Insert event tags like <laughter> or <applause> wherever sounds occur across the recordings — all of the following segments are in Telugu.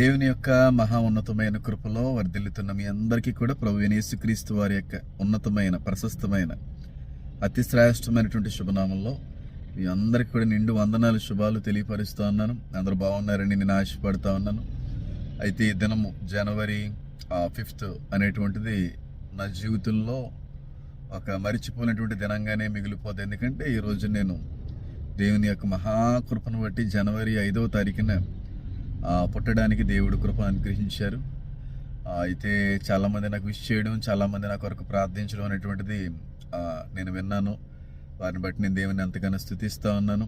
దేవుని యొక్క మహా ఉన్నతమైన కృపలో వర్ధిల్లుతున్న మీ అందరికీ కూడా ప్రభు యేసుక్రీస్తు వారి యొక్క ఉన్నతమైన ప్రశస్తమైన అతి శ్రేష్టమైనటువంటి శుభనామంలో మీ అందరికీ కూడా నిండు వందనాలు శుభాలు తెలియపరుస్తూ ఉన్నాను. అందరూ బాగున్నారని నేను ఆశపడుతూ ఉన్నాను. అయితే ఈ దినము జనవరి ఫిఫ్త్ అనేటువంటిది నా జీవితంలో ఒక మరిచిపోయినటువంటి దినంగానే మిగిలిపోతుంది ఎందుకంటే ఈరోజు నేను దేవుని యొక్క మహాకృపను బట్టి జనవరి ఐదవ తారీఖున పుట్టడానికి దేవుడు కృప అనుగ్రహించారు. అయితే చాలామంది నాకు విష్ చేయడం చాలామంది నా కొరకు ప్రార్థించడం అనేటువంటిది నేను విన్నాను. వారిని బట్టి నేను దేవుని ఎంతగానో స్థుతిస్తూ ఉన్నాను.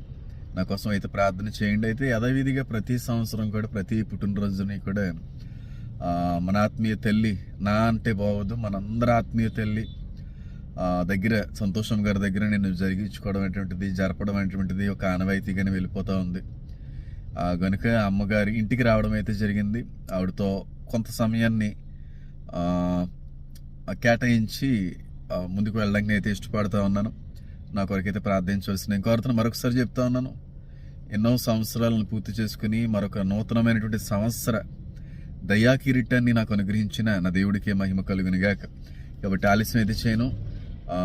నా కోసం అయితే ప్రార్థన చేయండి. అయితే యథావిధిగా ప్రతి సంవత్సరం కూడా ప్రతి పుట్టినరోజుని కూడా మన ఆత్మీయ తల్లి నా అంటే బాగోదు మనందరి ఆత్మీయ తల్లి దగ్గర సంతోషం గారి దగ్గర నేను జరిగించుకోవడం అనేటువంటిది జరపడం అనేటువంటిది ఒక ఆనవాయితీగానే వెళ్ళిపోతూ ఉంది. కనుక అమ్మగారి ఇంటికి రావడం అయితే జరిగింది. ఆవిడతో కొంత సమయాన్ని కేటాయించి ముందుకు వెళ్ళడానికి అయితే ఇష్టపడుతూ ఉన్నాను. నా కొరకైతే ప్రార్థించవలసిన నేను కోరుతున్న. మరొకసారి చెప్తా ఉన్నాను. ఎన్నో సంవత్సరాలను పూర్తి చేసుకుని మరొక నూతనమైనటువంటి సంవత్సర దయా కిరీటాన్ని నాకు అనుగ్రహించిన నా దేవుడికే మహిమ కలుగునిగాక కాబట్టి ఆలస్యం అయితే చేయను.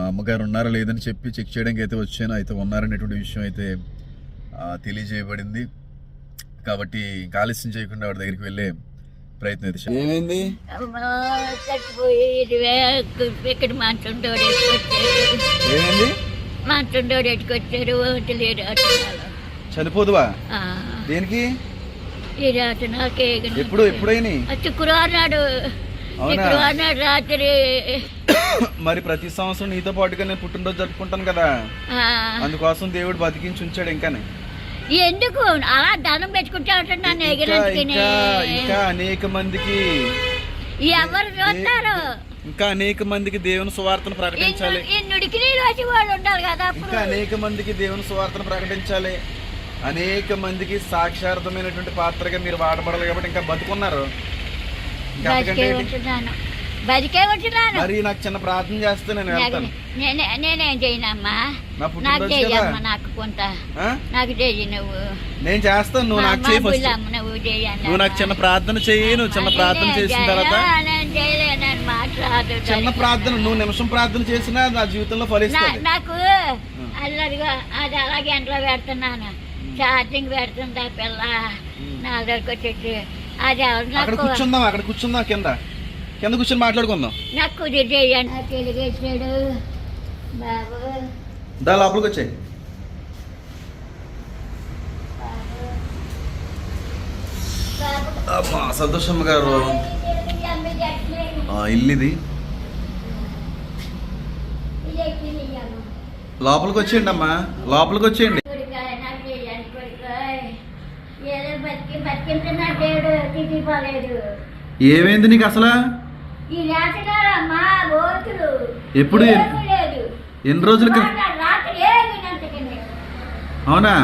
అమ్మగారు ఉన్నారా లేదని చెప్పి చెక్ చేయడానికి అయితే వచ్చాను. అయితే ఉన్నారనేటువంటి విషయం అయితే తెలియజేయబడింది. కాబట్టి ఇంకా ఆలస్యం చేయకుండా వాడి దగ్గరికి వెళ్ళే ప్రయత్నం అయితే. ఏమైంది? ఇక్కడ ఎట్టుకొచ్చారు ఏమైంది? మంచుండోడు ఎట్టుకొచ్చారు వదిలేరు అతనాలు చనిపోదువా? ఆ, దేనికి? ఈ అతనాలకి ఎప్పుడు ఎప్పుడైనా శుక్రవారం నాడు? శుక్రవారం నాడు రాత్రి. <coughs> మరి ప్రతి సంవత్సరం నీతో పాటుగా నేను పుట్టినరోజు జరుపుకుంటాను కదా. ఆ, అందుకోసం దేవుడు బతికించి ఉంచాడు ఇంకానే. ఎందుకు? అలా దండం పెట్టుకుంటా ఇంకా ఎగిరెందుకని ఇంకా ఇంకా అనేక మందికి ఎవరు చూస్తారు? ఇంకా అనేక మందికి దేవుని సువార్తను ప్రకటించాలి. వాళ్ళు ఉండాలి కదా ఇంకా అనేక మందికి దేవుని సువార్తను ప్రకటించాలి. అనేక మందికి సాక్షార్థమైనటువంటి పాత్రగా మీరు వాడబడాలి కాబట్టి ఇంకా బతుకున్నారు. ఇంకా బతికే? ఉంటున్నాను మరి నాకు చిన్న ప్రార్థన చేస్తే నేను వెళ్తాను. నేనే చేయనమ్మా. నాకు కదా. నాకు కొంత. ఆ? నాకు చెయ్యి నువ్వు. నేను చేస్తాను నువ్వు నాకు చేయి ఫస్ట్. నువ్వు నాకు చిన్న ప్రార్థన చెయ్యి నువ్వు చిన్న ప్రార్థన చేసిన తర్వాత నేను చేయలేను మాట్లాడు చిన్న ప్రార్థన నువ్వు నిమిషం ప్రార్థన చేసినా నా జీవితంలో ఫలిస్తుంది. నాకు అల్లరిగా అది అలాగే ఎంట్లో పెడుతున్నాను. ఛార్జింగ్ పెడుతుందా పిల్ల? నా దగ్గరకు వచ్చేసి అది ఎవరు కూర్చుందాం అక్కడ కూర్చుందాం కింద. కింద కూర్చొని మాట్లాడుకుందాం. నాకు బాబు. దా లోపలికి వచ్చాయి. అమ్మా సంతోషమ్మ గారు. ఆ, ఇల్లు ఇది లోపలికి వచ్చేయండి అమ్మా లోపలికి వచ్చేయండి. ఏమైంది నీకు అసలు? ఎప్పుడు? ఎన్ని రోజుల అవునా?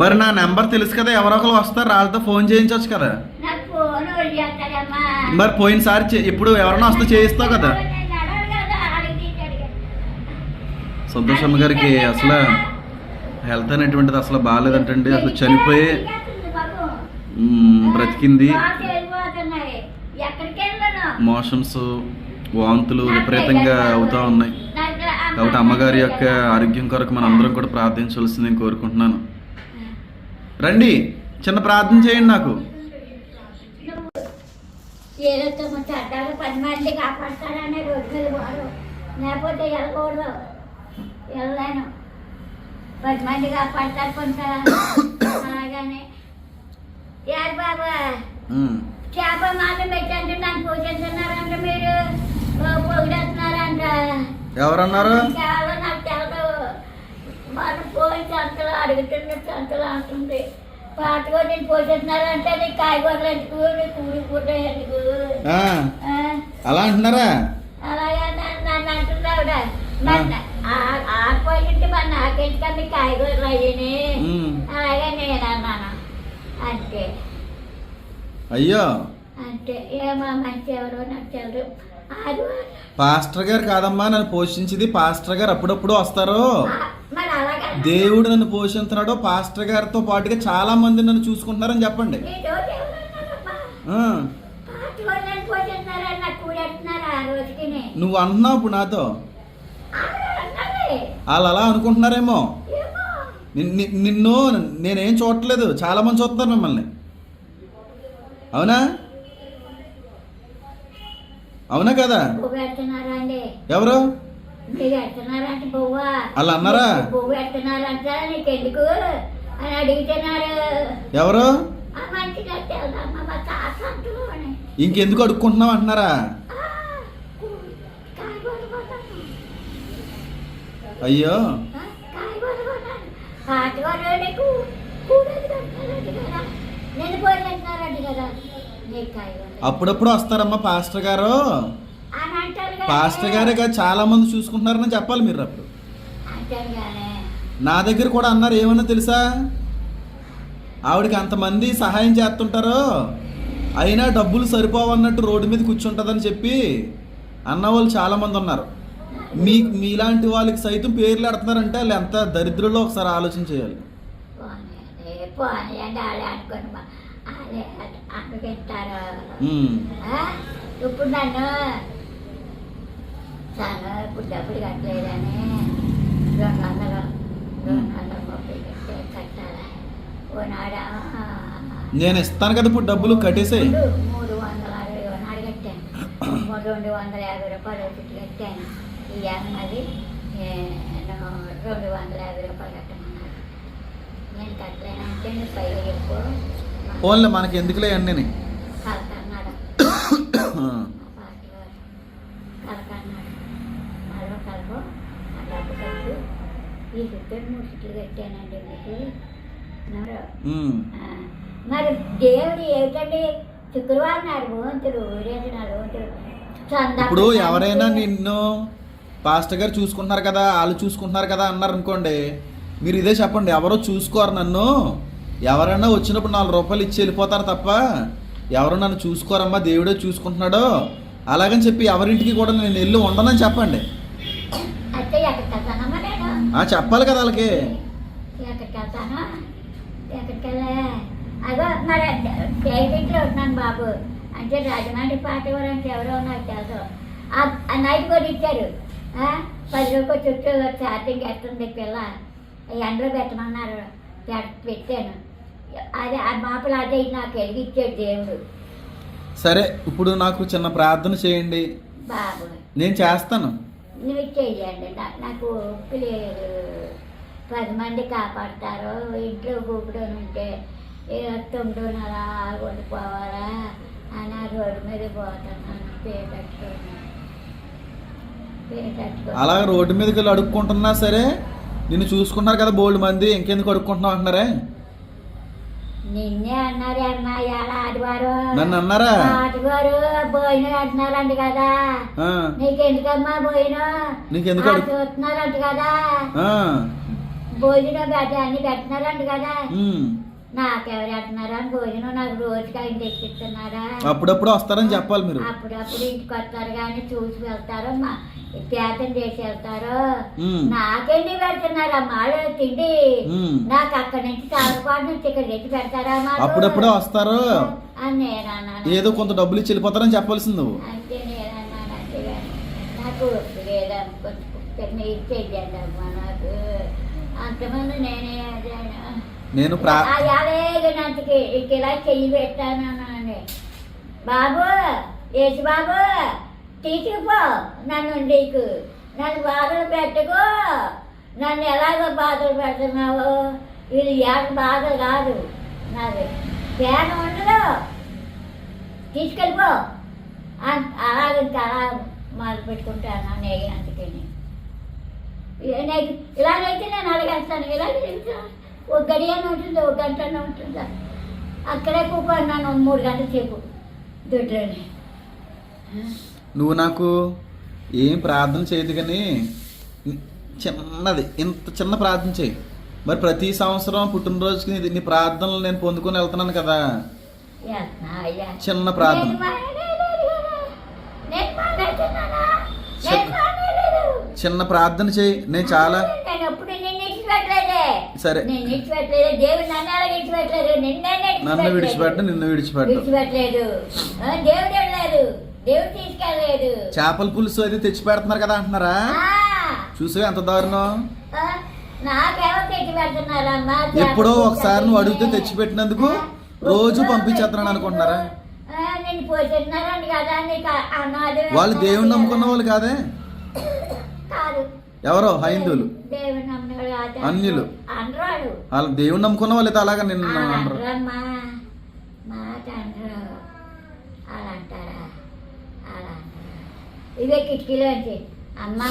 మరి నా నెంబర్ తెలుసు కదా ఎవరో ఒకరు వస్తారు వాళ్ళతో ఫోన్ చేయించవచ్చు కదా. మరి పోయినసారి ఇప్పుడు ఎవరైనా వస్తే చేయిస్తావు కదా. సంతోషమ్మ గారికి అసలు హెల్త్ అనేటువంటిది అసలు బాగాలేదంటండి. అసలు చనిపోయి బ్రతికింది. మోషన్స్ వాంతులు విపరీతంగా అవుతూ ఉన్నాయి. కాబట్టి అమ్మగారి యొక్క ఆరోగ్యం కొరకు మనం అందరం కూడా ప్రార్థించవలసింది నేను కోరుకుంటున్నాను. రండి చిన్న ప్రార్థన చేయండి నాకు. లేకపోతే వెళ్ళకూడదు. వెళ్ళలేను. పది మంది కాపాడతారు కొంత అలాగనే. యారు బాబా చేప మాత్రం పెట్టండి నన్ను పూజిస్తున్నారంట మీరు. పొగిడేస్తున్నారంట. ఎవరన్నారు? చాలా నాకు తెలదు. మన పోయి సంతలు అడుగుతున్న సంతలు అంటుంది. పాటగా నేను పోషిస్తున్నారంటే నీకు కాయగూరలు ఎందుకు? నీకు ఊరి పూట ఎందుకు? అలా అంటున్నారా? అలాగే నన్ను ఆవిడ నన్ను ఆడిపోయింటే మరి నాకెందుకని కాయగూరలు అయ్యని అలాగే నేను అన్నాను అంతే అయ్యో. అంటే ఏమో మంచి ఎవరో పాస్టర్ గారు కాదమ్మా నన్ను పోషించింది పాస్టర్ గారు. అప్పుడప్పుడు వస్తారు. దేవుడు నన్ను పోషిస్తున్నాడు పాస్టర్ గారితో పాటుగా చాలా మంది నన్ను చూసుకుంటున్నారని చెప్పండి. నువ్వు అంటున్నావు ఇప్పుడు నాతో. వాళ్ళు అలా అనుకుంటున్నారేమో నిన్ను నేనేం చూడట్లేదు. చాలా మంది చూస్తున్నారు మిమ్మల్ని. అవునా? అవునా కదా? ఎవరు? అలా అన్నారా? ఎవరు? ఇంకెందుకు అడుక్కుంటున్నావు అంటున్నారా కాయగూర కొన్నాను అయ్యో ఆ, కాయగూర కొన్నాను పాటగూర నీకు కూడదు కట్టారంట కదా నేను పోయినట్టున్నారంట కదా నీకు అయ్యో. అప్పుడప్పుడు వస్తారమ్మా పాస్టర్ గారు. పాస్టర్ గారే కాదు చాలా మంది చూసుకుంటున్నారని చెప్పాలి మీరు అప్పుడు. నా దగ్గర కూడా అన్నారు ఏమన్నా తెలుసా? ఆవిడకి అంతమంది సహాయం చేస్తుంటారు. అయినా డబ్బులు సరిపోవన్నట్టు రోడ్డు మీద కూర్చుంటుందని చెప్పి అన్న వాళ్ళు చాలామంది ఉన్నారు. మీ మీలాంటి వాళ్ళకి సైతం పేర్లు పెడుతున్నారంటే వాళ్ళు ఎంత దరిద్రులో ఒకసారి ఆలోచన చేయాలి? ఇప్పుడు నన్ను చాలా ఇప్పుడు డబ్బులు కట్టలేదని రెండు వందలు రెండు వందల ముప్పై కట్టే కట్టాలి? ఓనాడ? నేను ఇస్తాను కదా ఇప్పుడు డబ్బులు కట్టేసేయి. మూడు వందల అరవై ఓనాడు కట్టాను. <clears throat> రెండు వందల యాభై రూపాయలు కట్టాను. నేను రెండు వందల యాభై రూపాయలు కట్టమన్నాడు నేను కట్టలేనంటే నువ్వు పైగా ఎక్కువ ఫోన్లే మనకి ఎందుకులే అన్నీ వారు కలకన్నాడు మరో కలపో ఆ డబ్బు కట్టు ఈ చుట్టూ మూడు చుట్లు కట్టానండి మీకు మరి దేవుడు ఏమిటండి శుక్రవారం నాడు భవంతుడు ఊరేసి నాడు ఇప్పుడు ఎవరైనా నిన్ను పాస్టర్ గారు చూసుకుంటున్నారు కదా వాళ్ళు చూసుకుంటున్నారు కదా అన్నారు అనుకోండి మీరు ఇదే చెప్పండి ఎవరో చూసుకోరు నన్ను. ఎవరైనా వచ్చినప్పుడు నాలుగు రూపాయలు ఇచ్చి వెళ్ళిపోతారు తప్ప ఎవరు నన్ను చూసుకోరమ్మా దేవుడే చూసుకుంటున్నాడు. అలాగని చెప్పి ఎవరింటికి కూడా నేను వెళ్ళి ఉండనని చెప్పండి. చెప్పాలి కదా వాళ్ళకి. అదో మరి ఉంటున్నాను బాబు. అంటే రాజమండ్రి అంటే ఎవరో నాకు తెలుసు. నైట్ కూడా ఇచ్చారు. పది రూపాయలు చుట్టూ ఛార్జింగ్ ఎట్టుంది పిల్ల. ఎండలో పెట్టమన్నారు. పెట్- పెట్టాను. అదే ఆ మాపలు అదే నాకు ఎదిగిచ్చాడు దేవుడు. సరే ఇప్పుడు నాకు చిన్న ప్రార్థన చేయండి. బాబు. నేను చేస్తాను. నువ్వు నా- నాకు ఉప్పు లేదు. పది మంది కాపాడతారు. ఇంట్లో గుప్పుడు ఉంటే తొమ్మిది అలా వండిపోవాలా అని ఆ రోడ్డు మీద పోతున్నాను. పేటట్టుకొని పేటట్టుకొని అలా రోడ్డు మీదకి వెళ్ళి అడుక్కుంటున్నా సరే నిన్ను చూసుకుంటున్నారు కదా బోల్డ్ మంది ఇంకెందుకు అడుక్కుంటున్నావు అంటున్నారే? నిన్నే అన్నారు అమ్మ ఇవాళ ఆదివారం. నన్ను అన్నారా? ఆదివారం భోజనం అంటున్నారంట కదా. నీకెందుకమ్మా భోజనం నీకెందుకు చూస్తున్నారంట కదా. భోజనం అన్ని పెడుతున్నారంట కదా. ఉమ్. నాకెవరు అంటున్నారా? భోజనం నాకు రోజుకి ఆయన తెచ్చిస్తున్నారా అప్పుడప్పుడు వస్తారని చెప్పాలి మీరు. అప్పుడప్పుడు ఇంటికి వస్తారు కానీ చూసి వెళ్తారు పేతం చేసి వెళ్తారు. నాకెండి పెడుతున్నారా? మాలో తిండి. నాకు అక్కడి నుంచి తాలపాటు నుంచి ఇక్కడ తెచ్చి పెడతారా? అప్పుడప్పుడే వస్తారు? ఏదో కొంత డబ్బులు ఇచ్చి వెళ్ళిపోతారని చెప్పాల్సింది నువ్వు. అంటే నేను అన్నాను అంటే నాకు లేదా కొంచెం ఇచ్చేయండి అమ్మా నాకు. అంతమంది నేనే నేను ప్రా ఇలా చెయ్యి పెట్టాను అని బాబు యేసు బాబు తీసుకుపో నన్ను నీకు నన్ను బాధలు పెట్టుకో. నన్ను ఎలాగో బాధలు పెడుతున్నావు ఇది ఏక బాధ కాదు. నాది పేద ఉండదు. తీసుకెళ్ళిపో అలాగే అలాగ ఇంకా అలా మొదలు పెట్టుకుంటాను నేగినంతకి ఇలాగైతే నేను. అడిగేస్తాను ఇలాగే చెప్తాను ఒక గడియన్న ఉంటుంది ఒక గంటన్న ఉంటుందా అక్కడే కూకున్నాను మూడు గంటల సేపు దొడ్లోని నువ్వు నాకు ఏం ప్రార్థన చేయదు కానీ చిన్నది ఇంత చిన్న ప్రార్థన చేయి. మరి ప్రతి సంవత్సరం పుట్టినరోజుకి నీ- ప్రార్థనలు నేను పొందుకొని వెళ్తున్నాను కదా. చిన్న ప్రార్థన. చిన్న ప్రార్థన చేయి. నేను చాలా నేను ఎప్పుడు నిన్ను ఇచ్చిపెట్టలేదే సరే. నిన్ను విడిచిపెట్ట నిన్ను విడిచిపెట్టు. చేపల పులుసు అది తెచ్చి పెడుతున్నారు కదా అంటున్నారా? ఆ, చూసావా ఎంత దారుణం? ఎప్పుడో ఒకసారి నువ్వు అడిగితే తెచ్చి పెట్టినందుకు రోజు పంపించేస్తున్నాను అనుకుంటున్నారా? వాళ్ళు దేవుణ్ణి నమ్ముకున్న వాళ్ళు కాదు? ఎవరో? హైందువులు. దేవుని అన్యులు. వాళ్ళు దేవుణ్ణి నమ్ముకున్న వాళ్ళు అలాగా నిన్ను అంటారా ఇవే కిటికీలోంచి అమ్మా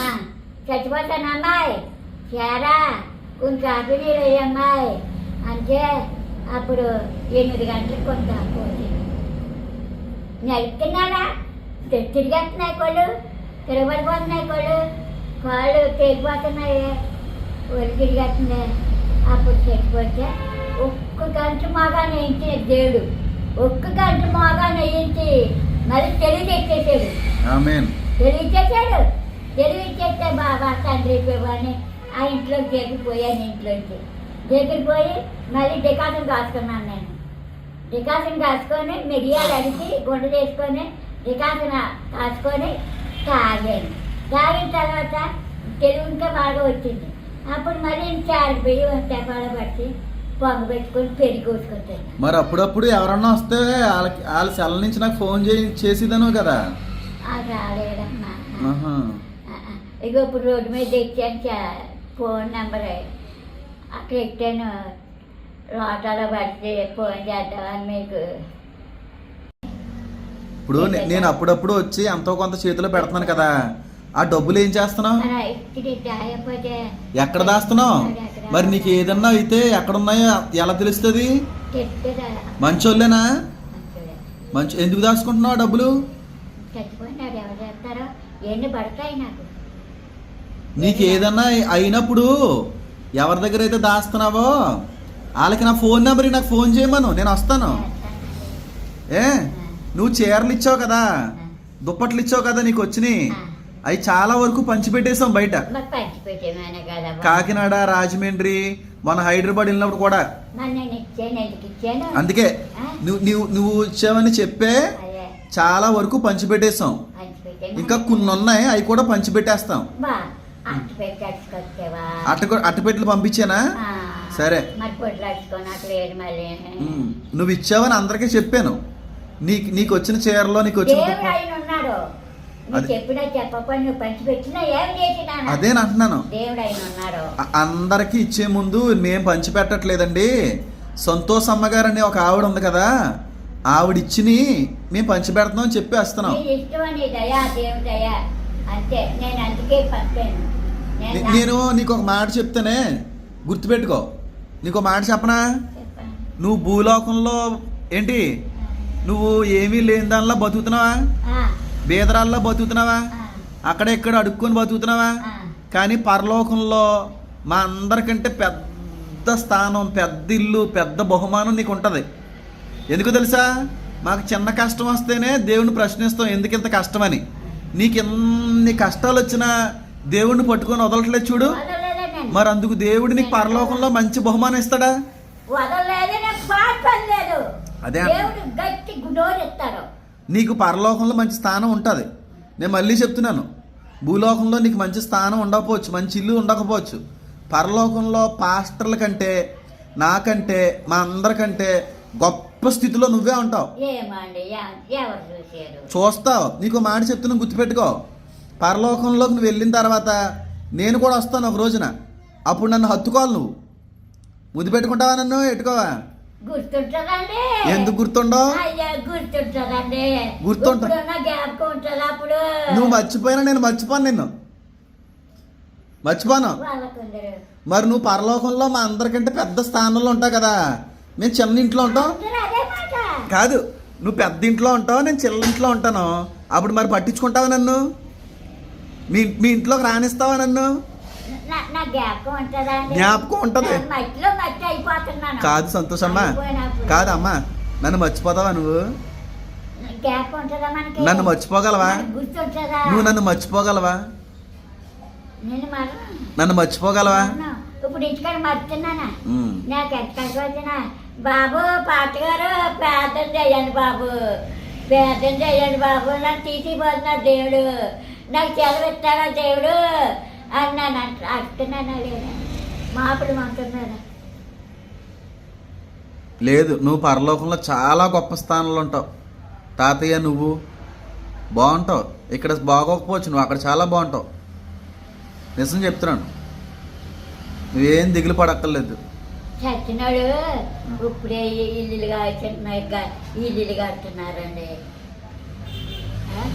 చచ్చిపోతాను అమ్మాయి. చేరా కొంచెం కాఫీ నీళ్ళు అమ్మాయి. అంటే అప్పుడు ఎనిమిది గంటలకు కొంత పోతుంది నడుస్తున్నాడా తిరిగేస్తున్నాయి కోళ్ళు. తిరగబడిపోతున్నాయి కోళ్ళు. కాళ్ళు తెగిపోతున్నాయి ఒళ్ళు తిరిగేస్తున్నాయి. అప్పుడు చచ్చిపోతే ఒక్క గంట మాగా వేయించిన దేవుడు. ఒక్క గంట మాగా వేయించి మరి తెలివి తెచ్చేసాడు తెలివి ఇచ్చేసాడు తెలివి ఇచ్చేస్తే బాబా తండ్రి అని ఆ ఇంట్లోకి దిగిపోయాను ఇంట్లోకి దిగిపోయి మళ్ళీ డికాసం కాసుకున్నాను నేను. డికాసం కాసుకొని మిరియాలు అడిగి గుండె చేసుకొని డికాసం కాసుకొని తాగాను. తాగిన తర్వాత తెలుగు ఇంకా బాగా వచ్చింది. అప్పుడు మళ్ళీ చారిపోయి తెపాల పట్టి పొంగ పెట్టుకొని పెరిగి కోసుకుంటాను మరి అప్పుడప్పుడు ఎవరన్నా వస్తే వాళ్ళకి వాళ్ళ సెల్ నుంచి నాకు ఫోన్ చేయి చేసేదను కదా. అది రాలేదమ్మా. ఆహా. ఇగో ఇప్పుడు రోడ్డు మీద ఎక్కాను చా- ఫోన్ నెంబర్. అక్కడ ఎక్కాను. లోటాలో పడితే ఫోన్ చేద్దామని మీకు. ఇప్పుడు నే- నేను అప్పుడప్పుడు వచ్చి ఎంతో కొంత చేతిలో పెడుతున్నాను కదా. ఆ డబ్బులు ఏం చేస్తున్నావు? ఎక్కడ దాస్తున్నావు? మరి నీకు ఏదన్నా అయితే ఎక్కడున్నాయో ఎలా తెలుస్తుంది? మంచోళ్ళేనా? మంచి ఎందుకు దాచుకుంటున్నావు డబ్బులు? నీకు? ఏదన్నా అయినప్పుడు ఎవరి దగ్గర అయితే దాస్తున్నావో? వాళ్ళకి నా ఫోన్ నెంబర్ నాకు ఫోన్ చేయమను నేను వస్తాను. ఏ? నువ్వు చీరలు ఇచ్చావు కదా? దుప్పట్లు ఇచ్చావు కదా నీకు వచ్చినాయి? అవి చాలా వరకు పంచిపెట్టేసాం బయట. కాకినాడ రాజమండ్రి మన హైదరాబాద్ వెళ్ళినప్పుడు కూడా. అందుకే నువ్వు నువ్వు నువ్వు ఇచ్చావని చెప్పే చాలా వరకు పంచిపెట్టేసాం. ఇంకా కొన్ని ఉన్నాయి అవి కూడా పంచిపెట్టేస్తాం. అట్ట అట్టపెట్టెలు పంపించానా? సరే. నువ్వు ఇచ్చావని అందరికీ చెప్పాను. నీకు నీకు వచ్చిన చీరలో నీకు వచ్చిన అదే. అంటున్నాను. అందరికీ ఇచ్చే ముందు మేం పంచి పెట్టట్లేదండి. సంతోష్ అమ్మగారు అనే ఒక ఆవిడ ఉంది కదా ఆవిడ ఇచ్చిని మేము పంచి పెడుతున్నాం అని చెప్పి వస్తున్నాం నేను నీకు ఒక మాట చెప్తానే గుర్తుపెట్టుకో. నీకు ఒక మాట చెప్పనా. నువ్వు భూలోకంలో ఏంటి? నువ్వు ఏమీ లేని దానిలో బతుకుతున్నావా? బీదరాల్లో బతుకుతున్నావా? అక్కడ ఇక్కడ అడుక్కొని బతుకుతున్నావా. కానీ పరలోకంలో మా అందరికంటే పెద్ద స్థానం పెద్ద ఇల్లు పెద్ద బహుమానం నీకు ఉంటుంది. ఎందుకు తెలుసా? మాకు చిన్న కష్టం వస్తేనే దేవుని ప్రశ్నిస్తాం ఎందుకు ఇంత కష్టమని. నీకు ఎన్ని కష్టాలు వచ్చినా దేవుణ్ణి పట్టుకొని వదలట్లేదు చూడు. మరి అందుకు దేవుడు నీకు పరలోకంలో మంచి బహుమానం ఇస్తాడా? అదే. నీకు పరలోకంలో మంచి స్థానం ఉంటుంది. నేను మళ్ళీ చెప్తున్నాను. భూలోకంలో నీకు మంచి స్థానం ఉండకపోవచ్చు. మంచి ఇల్లు ఉండకపోవచ్చు. పరలోకంలో పాస్టర్ల కంటే నాకంటే మా అందరికంటే గొప్ప స్థితిలో నువ్వే ఉంటావు. చూస్తావు. నీకు మాట చెప్తున్నాను గుర్తుపెట్టుకో. పరలోకంలోకి నువ్వు వెళ్ళిన తర్వాత నేను కూడా వస్తాను ఒక రోజున. అప్పుడు నన్ను హత్తుకోవాలి నువ్వు. ముద్దు పెట్టుకుంటావా నన్ను? ఎట్టుకోవా? గుర్తుంటుందండి. ఎందుకు గుర్తుండవు అయ్యా గుర్తుంటుందండి. గుర్తుంట- ఇప్పుడున్న జ్ఞాపకం ఉంటుంది అప్పుడు? నువ్వు మర్చిపోయినా నేను మర్చిపోను నిన్ను. మర్చిపోను. మరి నువ్వు పరలోకంలో మా అందరికంటే పెద్ద స్థానంలో ఉంటావు కదా. మేము చిన్న ఇంట్లో ఉంటాం. కాదు నువ్వు పెద్ద ఇంట్లో ఉంటావు నేను చిన్న ఇంట్లో ఉంటాను. అప్పుడు మరి పట్టించుకుంటావా నన్ను? మీ మీ ఇంట్లోకి రానిస్తావా నన్ను? జ్ఞాపకం ఉంటుందా కాదు సంతోషమ్మా. కాదమ్మా. నన్ను మర్చిపోతావా నువ్వు? నన్ను మర్చిపోగలవా? నువ్వు నన్ను మర్చిపోగలవా? నేను మరి నన్ను మర్చిపోగలవా. ఇప్పుడు ఇంటికాడ మర్చున్నానా ఉమ్. నాకు ఎక్కడికి వచ్చినా బాబు పాటగారు ప్రార్థన చేయండి బాబు. ప్రార్థన చేయండి బాబు. నాకు తీసిపోతున్నాడు దేవుడు. నాకు సెలవు ఇస్తాడా దేవుడు? అన్నాను అంట అంటున్నానా లేదా? మాపుడు అంటున్నాడా లేదు నువ్వు పరలోకంలో చాలా గొప్ప స్థానంలో ఉంటావు. తాతయ్య నువ్వు బాగుంటావు. ఇక్కడ బాగోకపోవచ్చు నువ్వు అక్కడ చాలా బాగుంటావు. నిజం చెప్తున్నాను. నువ్వేం దిగులు పడక్కర్లేదు. చచ్చినాడు. ఇప్పుడే ఇల్లులు కాచున్నాయి ఇల్లులు కడుతున్నారండి?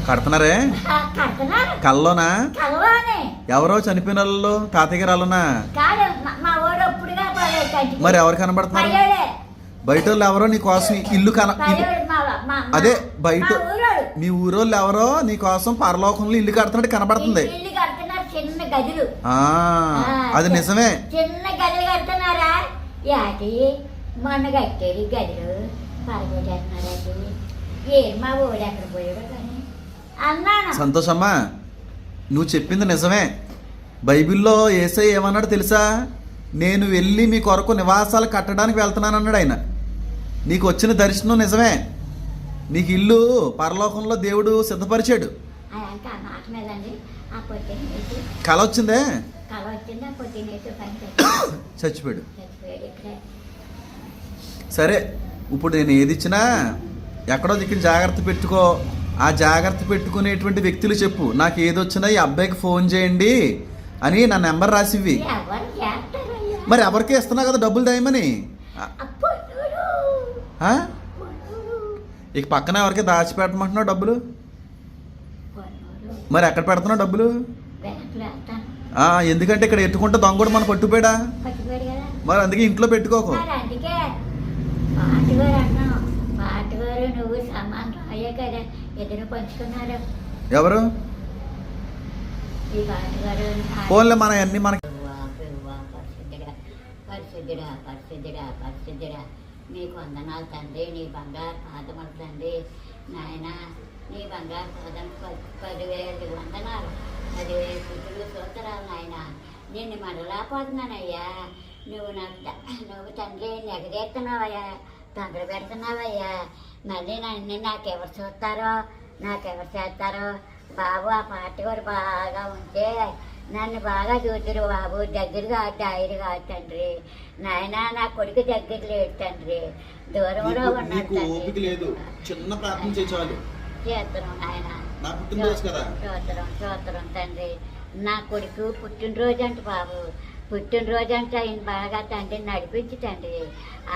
కడుతున్నారే? కల్లోనా? ఎవరో చనిపోయిన వాళ్ళు తాతయ్య గారు వాళ్ళనా. మరి ఎవరు కనబడుతున్నారు. బయట వాళ్ళు ఎవరో నీ కోసం ఇల్లు కన అదే బయట మా ఊరోళ్ళు ఎవరో నీ కోసం పరలోకంలో ఇల్లు కడుతున్నట్టు కనబడుతుంది. అది నిజమే. చిన్న గదులు కడుతున్నారా? యాటి మొన్న గదులు. ఏం మా ఊడు ఎక్కడ పోయాడు సంతోషమ్మా నువ్వు చెప్పింది నిజమే. బైబిల్లో ఏసై ఏమన్నాడు తెలుసా? నేను వెళ్ళి మీ కొరకు నివాసాలు కట్టడానికి వెళ్తున్నాను అన్నాడు ఆయన. నీకు వచ్చిన దర్శనం నిజమే. నీకు ఇల్లు పరలోకంలో దేవుడు సిద్ధపరిచాడు. కళ వచ్చింది? <coughs> చచ్చిపోయాడు. సరే ఇప్పుడు నేను ఏది ఇచ్చినా ఎక్కడో దిక్కున జాగ్రత్త పెట్టుకో. ఆ జాగ్రత్త పెట్టుకునేటువంటి వ్యక్తులు చెప్పు. నాకు ఏది వచ్చినా ఈ అబ్బాయికి ఫోన్ చేయండి అని నా నెంబర్ చేస్తారయ్యా? మరి ఎవరికి ఇస్తున్నావు కదా డబ్బులు దయమని. ఇక పక్కన ఎవరికి దాచిపెట్టమంటున్నావు డబ్బులు. మరి ఎక్కడ పెడుతున్నావు డబ్బులు? ఎందుకంటే ఇక్కడ ఎట్టుకుంటే దొంగ కూడా మన పట్టుపోయాడా మరి అందుకే ఇంట్లో పెట్టుకోకు మరి అందుకే పాటగారు అన్నాం పాటగారు నువ్వు సమానం అయ్యే ఎదురు పంచుకున్నారు. ఎవరు? ఫోన్లే మన అన్ని మనకి. పరిశుద్ధుడా పరిశుద్ధుడా పరిశుద్ధుడా పరిశుద్ధుడా. నీకు వందనాలు తండ్రి నీ బంగారు పాదములు తండ్రి. నాయన నీ బంగారు పాదం పదివేలు వందనాలు పదివేలు పుట్టులు సూత్రాలు నాయన. నిన్ను మరలాపోతున్నానయ్యా. నువ్వు నాకు నువ్వు తండ్రి నెగదేస్తున్నావయ్యా తొందర పెడుతున్నావయ్యా మళ్ళీ నన్ను నాకెవరు చూస్తారో? నాకెవరు చేస్తారో? బాబు ఆ పాట కూడా బాగా ఉంటే నన్ను బాగా చూతురు బాబు. దగ్గరగా డైరీ కాదు తండ్రి. నాయన నా కొడుకు దగ్గర లేడు తండ్రి. దూరంలో ఉన్నాడు తండ్రి. లేదు. చిన్న ప్రార్థన చేయాలి చేస్తున్నాం నాయన. కదా. చూద్దరం చూద్దరం తండ్రి. నా కొడుకు పుట్టినరోజు అంట బాబు. పుట్టినరోజు అంటే ఆయన బాగా తండ్రి నడిపించటండి తండ్రి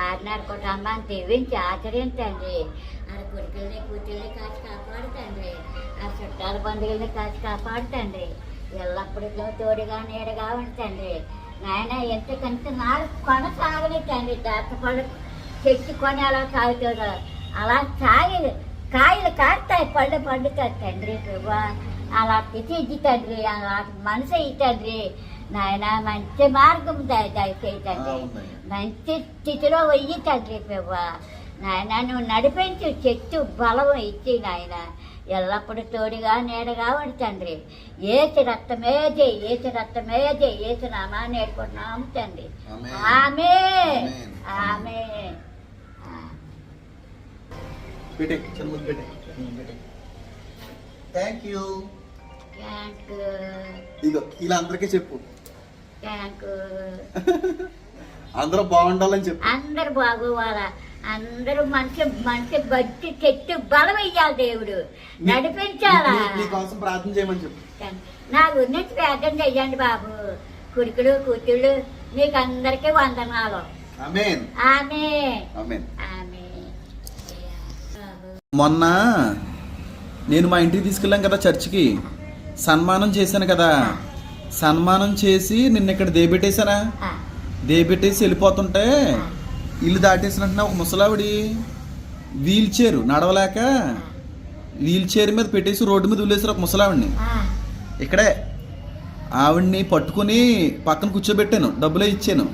ఆరున్నర కుటుంబాన్ని దీవించి ఆచరించండి ఆ కొడుకుల్ని కూతుర్ని కాచి కాపాడుతండి ఆ చుట్టాల బంధువుల్ని కాచి కాపాడుతండి ఎల్లప్పుడూ తోడుగా నీడగా ఉంచండి నాయన ఎంతకంత నాకు కొనసాగని దాత పళ్ళు చెట్టు కొని అలా సాగుతుందో అలా సాగి కాయలు కాస్తాయి పళ్ళు పండుతాయి తండ్రి ప్రభా. అలా పిచ్చి తండ్రి అలా మనసు ఇయ్యి తండ్రి. నాయన మంచి మార్గం దయ దయచేయి తండ్రి అవునయ్య. మంచి స్థితిలో వెయ్యి తండ్రి ప్రభా. నాయన నువ్వు నడిపించు చెట్టు బలం ఇచ్చి నాయన. ఎల్లప్పుడూ తోడుగా నీడగా ఉండు తండ్రి ఏసు రక్తమే జై ఏసు రక్తమే జై ఏసు నామాన్ని నేర్చుకుంటున్నాము తండ్రి. ఆమె. ఆమె థ్యాంక్ యూ ఇగో ఇలా అందరికీ చెప్పు. <laughs> అందరూ బాగుండాలని చెప్పు. అందరు బాగోవాలా? అందరూ మనిషి మనిషి బట్టి చెట్టు బలం ఇయ్యాలి దేవుడు. నడిపించాలా? నీ- నీ కోసం ప్రార్థన చేయమని చెప్పు. నా గురించి ప్రార్థన చెయ్యండి బాబు. కుడుకులు కూతుళ్ళు మీకు అందరికీ వందనాలు. మొన్న నేను మా ఇంటికి తీసుకెళ్ళాం కదా చర్చికి. సన్మానం చేశాను కదా. సన్మానం చేసి నిన్న ఇక్కడ దేబెట్టేశానా? ఆ, దేబెట్టేసి వెళ్ళిపోతుంటే ఇల్లు దాటేసినట్టున ఒక ముసలావిడి వీల్ చైర్ నడవలేక వీల్ చైర్ మీద పెట్టేసి రోడ్డు మీద వదిలేసారు ఒక ముసలావిడిని. ఇక్కడే ఆవిడ్ని పట్టుకుని పక్కన కూర్చోబెట్టాను డబ్బులే ఇచ్చాను.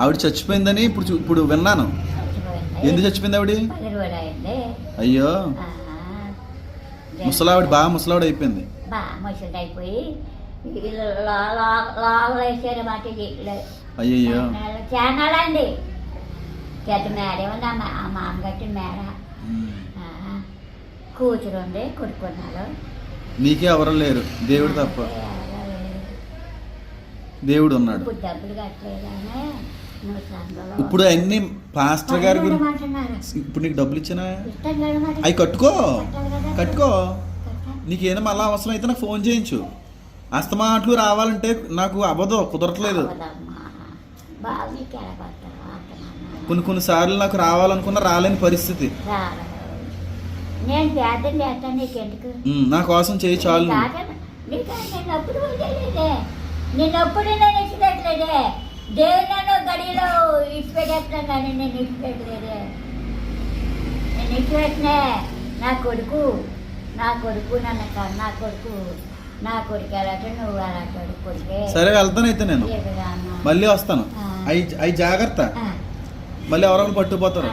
ఆవిడ చచ్చిపోయిందని ఇప్పుడు ఇప్పుడు విన్నాను. ఎందుకు చచ్చిపోయింది ఆవిడ? అయ్యో. ముసలావిడ బాగా ముసలావిడ అయిపోయింది. లోపల వేసారు మాట అయ్యయ్యో చానాలు అండి పెద్ద మేడ ఉంది ఆ మా- ఆ మామ కట్టిన మేడ కూతురు ఉంది కొడుకున్నారు నీకే ఎవరు లేరు దేవుడు తప్ప దేవుడు ఉన్నాడు ఇప్పుడు డబ్బులు కట్టలేదని ఇప్పుడు అన్ని పాస్టర్ గారి గురించి. ఇప్పుడు నీకు డబ్బులు ఇచ్చినా. అవి కట్టుకో. కట్టుకో. నీకేనా మళ్ళీ అవసరం అయితే నాకు ఫోన్ చేయించు అస్తమాట్లు రావాలంటే నాకు అవ్వదు కుదరట్లేదు. కొన్ని కొన్ని సార్లు నాకు రావాలనుకున్న రాలేని పరిస్థితి. నా కోసం చేయి చాలు. నా కొడుకు నా కొడుకు నన్ను నా కొడుకు నా కొడుకు ఎలాంటి నువ్వు అలాంటి కొడుకే. సరే వెళ్తాను అయితే నేను. మళ్ళీ వస్తాను. అవి అవి జాగ్రత్త. మళ్ళీ ఎవరో పట్టుకుపోతారు.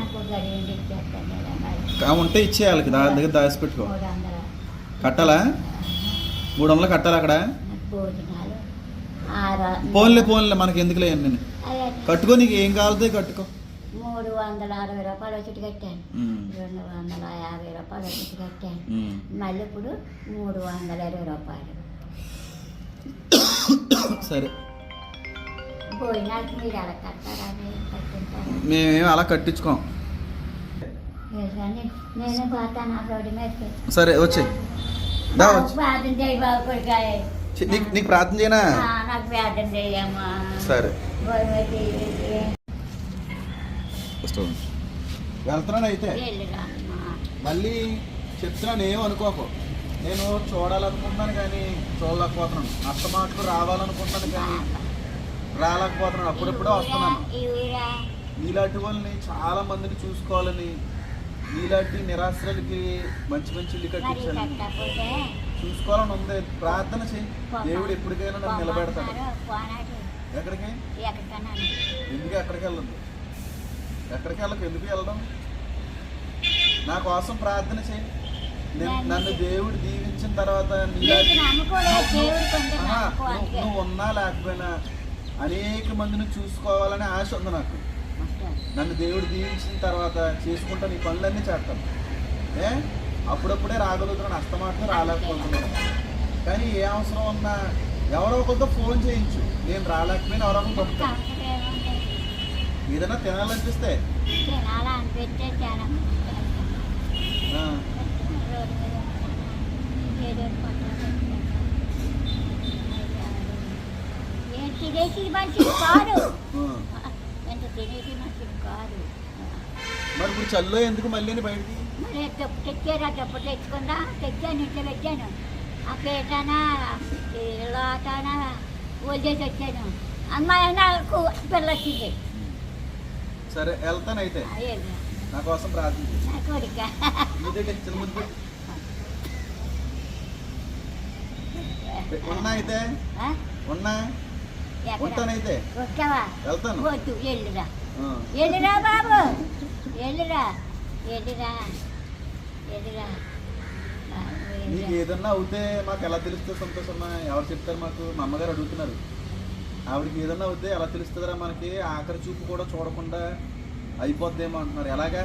ఉంటే ఇచ్చేయాలి దా దగ్గర దాచిపెట్టుకో కట్టాలా? మూడు వందలు కట్టాలి అక్కడ? పోన్లే పోన్లే మనకి ఎందుకులే నేను కట్టుకో నీకు ఏం కావాలితే కట్టుకో. మూడు వందల అరవై రూపాయలు వచ్చి కట్టాను. రెండు వందల యాభై రూపాయలు వచ్చి కట్టాను. మళ్ళీ ఇప్పుడు మూడు వందల ఇరవై రూపాయలు. సరే. భోజనాలకి మీరు ఎలా కట్టారా అని కట్టింటారా మేమేం అలా కట్టించుకోం. నేను నేను పోతాను ఆ రోడ్డు మీదకి. సరే వచ్చే. దా వచ్చి. ప్రార్థన చేయి బాబు కొడుకాయ. చి- నీకు నీకు ప్రార్థన చేయనా? నాకు ప్రార్థన చేయమ్మా. సరే. భోజనం చేయి. వెళ్తున్నాను అయితే. మళ్ళీ చెప్తున్నాను ఏం అనుకోకు. నేను చూడాలనుకుంటున్నాను కానీ చూడలేకపోతున్నాను. అత్త మాటలు రావాలనుకుంటున్నాను కానీ రాలేకపోతున్నాను. అప్పుడప్పుడే వస్తున్నాను. నీలాంటి వాళ్ళని చాలా మందిని చూసుకోవాలని నీలాంటి నిరాశ్రలకి మంచి మంచి ఇల్లు కట్టకపోతే చూసుకోవాలని ఉంది. ప్రార్థన చేయి. దేవుడు ఎప్పటికైనా నన్ను నిలబెడతాడు. ఎక్కడికి? ఎందుకు ఎక్కడికి వెళ్ళదు ఎక్కడికి వెళ్ళకు? ఎందుకు వెళ్ళడం? నా కోసం ప్రార్థన చేయి. నేను- నన్ను దేవుడు దీవించిన తర్వాత కొంత నువ్వు ఉన్నా లేకపోయినా అనేక మందిని చూసుకోవాలనే ఆశ ఉంది నాకు. నన్ను దేవుడు దీవించిన తర్వాత చేసుకుంటా నీ పనులన్నీ చేస్తాను ఏ? అప్పుడప్పుడే రాగలుగుతున్నాను అస్తమాటం రాలేకపోతున్నాను. కానీ ఏ అవసరం ఉన్నా ఎవరో ఒకరితో ఫోన్ చేయించు. నేను రాలేకపోయినా ఎవరో పంపుతాను. ఏదైనా తినాలనిపిస్తే తినేసి కాదు. ఎంత తినేసి కాదు మరి ఇప్పుడు చల్లో ఎందుకు మళ్ళీ బయటికి మరి తెచ్చారా డబ్బు తెచ్చుకున్నా తెచ్చాను ఇంట్లో పెట్టాను ఆ పేటానా లోటానా వదిలేసి వచ్చాను అమ్మాయి నాకు పిల్ల వచ్చింది సరే వెళ్తాను అయితే అయ్యేది నా కోసం ప్రార్థించు నా కొడుక ఇదేంటి చిన్న ముద్దు. పెట్టు. ఉన్నా అయితే? ఉన్నా? ఉంటానైతే. వెళ్తాను. బాబు. బాబు, నీకు. ఏదన్నా అవుతే మాకు ఎలా తెలుస్తుంది సంతోషమ్మా ఎవరు చెప్తారు మాకు? మా అమ్మగారు అడుగుతున్నారు. ఆవిడకి ఏదన్నా అవుతే ఎలా తెలుస్తుందిరా మనకి? ఆఖరి చూపు కూడా చూడకుండా అయిపోద్దేమో అంటున్నారు. ఎలాగా?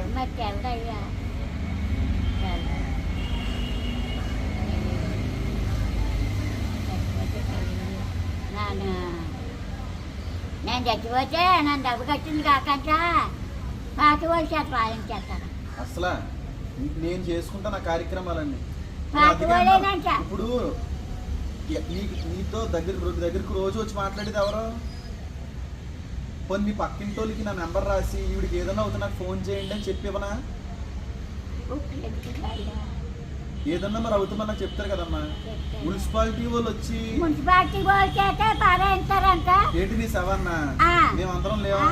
నేను చచ్చిపోతే నన్ను డబ్బు కట్టింది కాకంట. పాతి వాళ్ళు చేత పాలించేస్తాను అసలు నేను చేసుకుంటా నా కార్యక్రమాలన్నీ ఇప్పుడు నీకు నీతో దగ్గర దగ్గరికి రోజు వచ్చి మాట్లాడేది ఎవరో? కొన్ని పక్కింటోళ్ళకి నా నెంబర్ రాసి ఈవిడికి ఏదైనా అవుతే నాకు ఫోన్ చేయండి అని చెప్పి ఇవ్వనా? ఏదన్నా మరి అవుతుందని నాకు చెప్తారు కదమ్మా. మున్సిపాలిటీ వాళ్ళు వచ్చి మున్సిపాలిటీ పారేస్తారంట ఏంటి నీ సవన్న. మేమందరం? లేవా?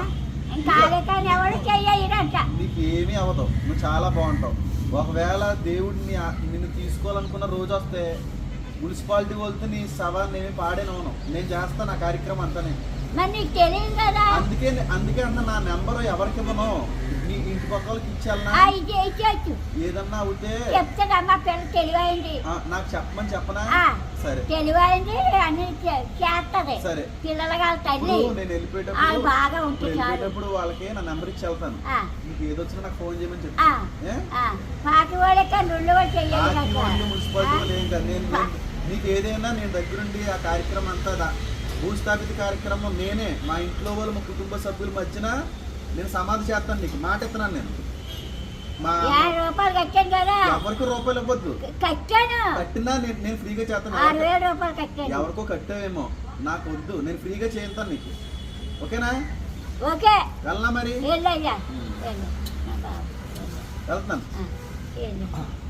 నీకు ఏమీ అవ్వదు. నువ్వు చాలా బాగుంటావు. ఒకవేళ దేవుడిని నిన్ను తీసుకోవాలనుకున్న రోజు వస్తే మున్సిపాలిటీ వాళ్ళతో నీ సవాన్ని ఏమి పాడేనవను. నేను చేస్తాను ఆ కార్యక్రమం అంతా నేను అందుకే అందుకే అన్న నా నెంబర్ ఎవరికి ఇవ్వను. నీ ఇంటి పక్క వాళ్ళకి ఇచ్చేయచ్చు ఏదన్నా అవుతే నాకు చెప్పమని చెప్పనా. సరే. తెలివైంది చేస్తది నేను వెళ్ళిపోయేటప్పుడు బాగా వెళ్ళిపోయేటప్పుడు వాళ్ళకి నా నెంబర్ ఇచ్చి వెళ్తాను. నీకు ఏదొచ్చినా నాకు ఫోన్ చేయమని చెప్పు. పాటి వాళ్ళకి రెండు మున్సిపాలిటీ వాళ్ళు నేను నీకు ఏదైనా నేను దగ్గరుండి ఆ కార్యక్రమం అంతా భూస్థాపిత కార్యక్రమం నేనే మా ఇంట్లో వాళ్ళు మా కుటుంబ సభ్యుల మధ్యన నేను సమాధి చేస్తాను నీకు. మాట ఎత్తున్నాను నేను. మా ఎవరికి రూపాయలు ఇవ్వద్దు. కట్టాను. నేను నేను ఫ్రీగా చేస్తాను. ఎవరికో కట్టావేమో. నాకు వద్దు. నేను ఫ్రీగా చేస్తాను నీకు. ఓకేనా? ఓకే. మరి? వెళ్ళు. నా బాబు. వెళ్తున్నాను. ఆ, వెళ్ళు.